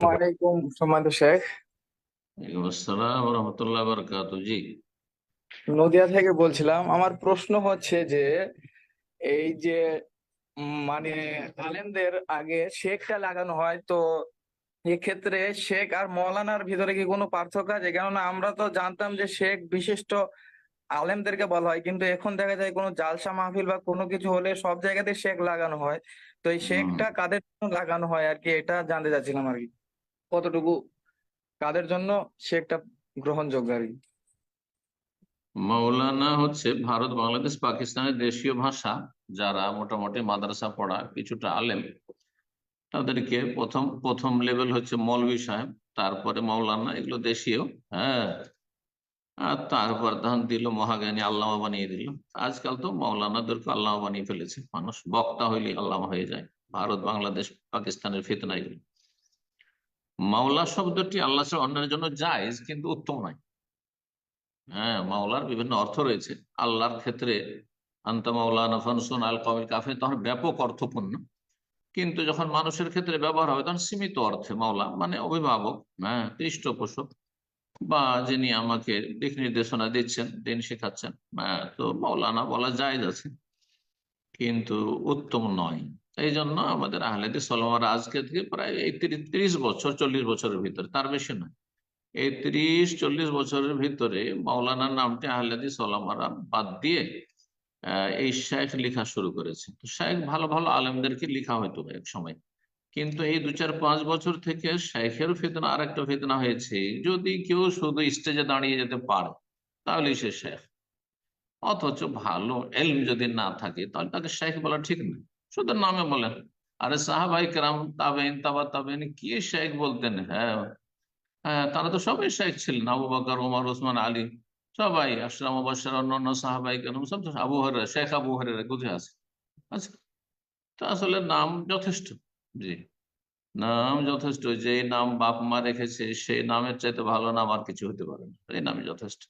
ওয়ালাইকুম সম্মানিত শেখ। আসসালাম রহমতুল্লাহ বরকাত জি। নদিয়া থেকে বলছিলাম আমার প্রশ্ন হচ্ছে যে এই যে মানে আলেমদের আগে শেখটা লাগানো হয় তো এক্ষেত্রে শেখ আর মৌলানার ভিতরে কি কোনো পার্থক্য আছে? কেননা আমরা তো জানতাম যে শেখ বিশিষ্ট আলেমদেরকে বলা হয় কিন্তু এখন দেখা যায় কোনো জালসা মাহফিল বা কোনো কিছু হলে সব জায়গাতে শেখ লাগানো হয়। তো এই শেখটা কাদের জন্য লাগানো হয় আর কি এটা জানতে চাচ্ছিলাম আর কি। কতটুকু কাদের জন্য শেখটা গ্রহণযোগ্য আর মাওলানা হচ্ছে ভারত, বাংলাদেশ, পাকিস্তানের দেশীয় ভাষা, যারা মোটামুটি মাদ্রাসা পড়া কিছুটা আলেম। তাদেরকে প্রথম প্রথম লেভেল হচ্ছে মৌলভী সাহেব, তারপরে মাওলানা, এগুলো দেশীয় হ্যাঁ। আর তারপর ধান দিল, মহাজ্ঞানী আল্লামা বানিয়ে দিল। আজকাল তো মাওলানাদেরকে আল্লামা বানিয়ে ফেলেছে। মানুষ বক্তা হইলে আল্লামা হয়ে যায়। ভারত, বাংলাদেশ, পাকিস্তানের ফিতনা এগুলো মাওলা শব্দটি আল্লাহ অন্যের জন্য জায়েজ, কিন্তু উত্তম নয়। হ্যাঁ মাওলার বিভিন্ন অর্থ রয়েছে। আল্লাহর ক্ষেত্রে আন্তা আল কবিল কাফে তখন ব্যাপক অর্থপূর্ণ। কিন্তু যখন মানুষের ক্ষেত্রে ব্যবহার হবে, তখন সীমিত অর্থে মাওলা মানে অভিভাবক হ্যাঁ পৃষ্ঠপোষক, বা যিনি আমাকে দিক নির্দেশনা দিচ্ছেন, দিন শেখাচ্ছেন হ্যাঁ তো মাওলানা বলা যায় আছে, কিন্তু উত্তম নয়। এই জন্য আমাদের আহলেদি সলমার আজকে থেকে প্রায় এই তিরিশ বছর, চল্লিশ বছরের ভিতরে, তার বেশি নয়। এই ত্রিশ, চল্লিশ বছরের ভিতরে মাওলানার নামটি আহলাদি সলামারা বাদ দিয়ে এই শেখ লেখা শুরু করেছে। তো শেখ ভালো ভালো আলেমদেরকে লেখা হয়তো এক সময় কিন্তু এই দু চার, পাঁচ বছর থেকে শেখের ফেতনা আর একটা ফেতনা হয়েছে। যদি কেউ শুধু স্টেজে দাঁড়িয়ে যেতে পারে তাহলে সে শেখ অথচ ভালো এলম যদি না থাকে, তাহলে তাকে শেখ বলা ঠিক না। শুধু নামে বলেন আরে সাহাবাই কেরাম তাবেন তাবা তাবেন কি শেখ বলতেন? হ্যাঁ হ্যাঁ তারা তো সবাই শেখ ছিলেন। আবু বকর ওমর ওসমান আলী, সবাই, আশরাম, মুবাশশার, অন্যান্য সাহাবাই কেন সব আবু হরেরা শেখ আবু হরেরা কোথায় আছে। আচ্ছা তো আসলে নাম যথেষ্ট। জি, নাম যথেষ্ট। যে নাম বাপ মা রেখেছে, সেই নামের চাইতে ভালো নাম আর কিছু হতে পারে না। এই নামই যথেষ্ট।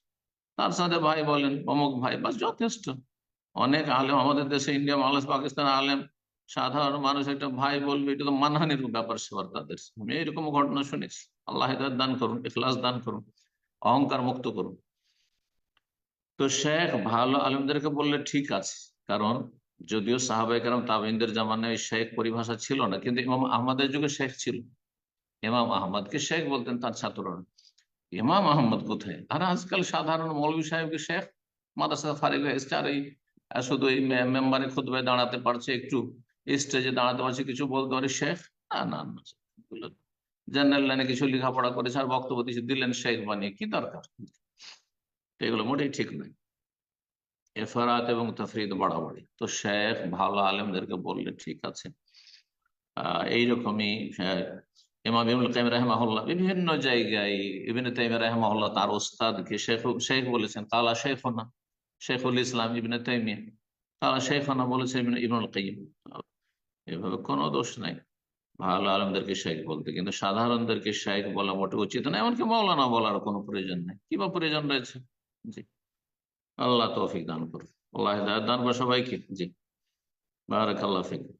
তার সাথে ভাই বলেন, অমুক ভাই, বাস যথেষ্ট। অনেক আলেম, আমাদের দেশে ইন্ডিয়া, বাংলাদেশ, পাকিস্তান আলেম, সাধারণ মানুষ একটা ভাই বলবে, এটা তো মানহানির ব্যাপার সেবার তাদের। আমি এরকম ঘটনা শুনেছি। আল্লাহ দান করুন, ইখলাস দান করুন, অহংকার মুক্ত করুন। তো শেখ ভালো আলেমদেরকে বললে ঠিক আছে, কারণ যদিও সাহাবাই কারণ তাবিনদের জামানায় শেখ পরিভাষা ছিল না, কিন্তু ইমাম আহমদের যুগে শেখ ছিল। ইমাম আহমদকে শেখ বলতেন তার ছাত্ররা। ইমাম আহমদ কোথায়? আর আজকাল সাধারণ মৌলভী সাহেবকে শেখ মাদ্রাসা ফারিক হয়ে আর এই শুধু এই মেম্বারে খুদবায় দাঁড়াতে পারছে একটু। স্টেজে দাঁড়াতে পারছে কিছু বলতে পারে শেখ? না না না জেনারেল লাইনে কিছু লেখাপড়া করেছে আর বক্তব্য দিয়েছে দিলেন শেখ বানিয়ে কি দরকার? এগুলো মোটেই ঠিক নয়। এফরাত এবং তফরিদ বাড়াবাড়ি। তো শেখ ভালো আলেমদেরকে বললে ঠিক আছে। এইরকমই আহ, ইমাম ইবনুল কাইম রাহমাহুল্লাহ বিভিন্ন জায়গায় ইবনে তাইমিয়া রাহমাহুল্লাহ তার ওস্তাদকে শেখ শেখ বলেছেন কালা শেখনা শেখুল ইসলাম ইবনে তাইমিয়া। তারা শেখানা বলেছে ইবনে ইবনুল কাইম এভাবে কোনো দোষ নাই। ভালো আলমদেরকে শেখ বলতে। কিন্তু সাধারণদেরকে শেখ বলা মোটে উচিত না। এমনকি মৌলানা বলার কোনো প্রয়োজন নেই। কিবা প্রয়োজন রয়েছে? জি। আল্লাহ তৌফিক দান করুন আল্লাহ দান করে সবাইকে। জি। বারাকাল্লাহ ফিক।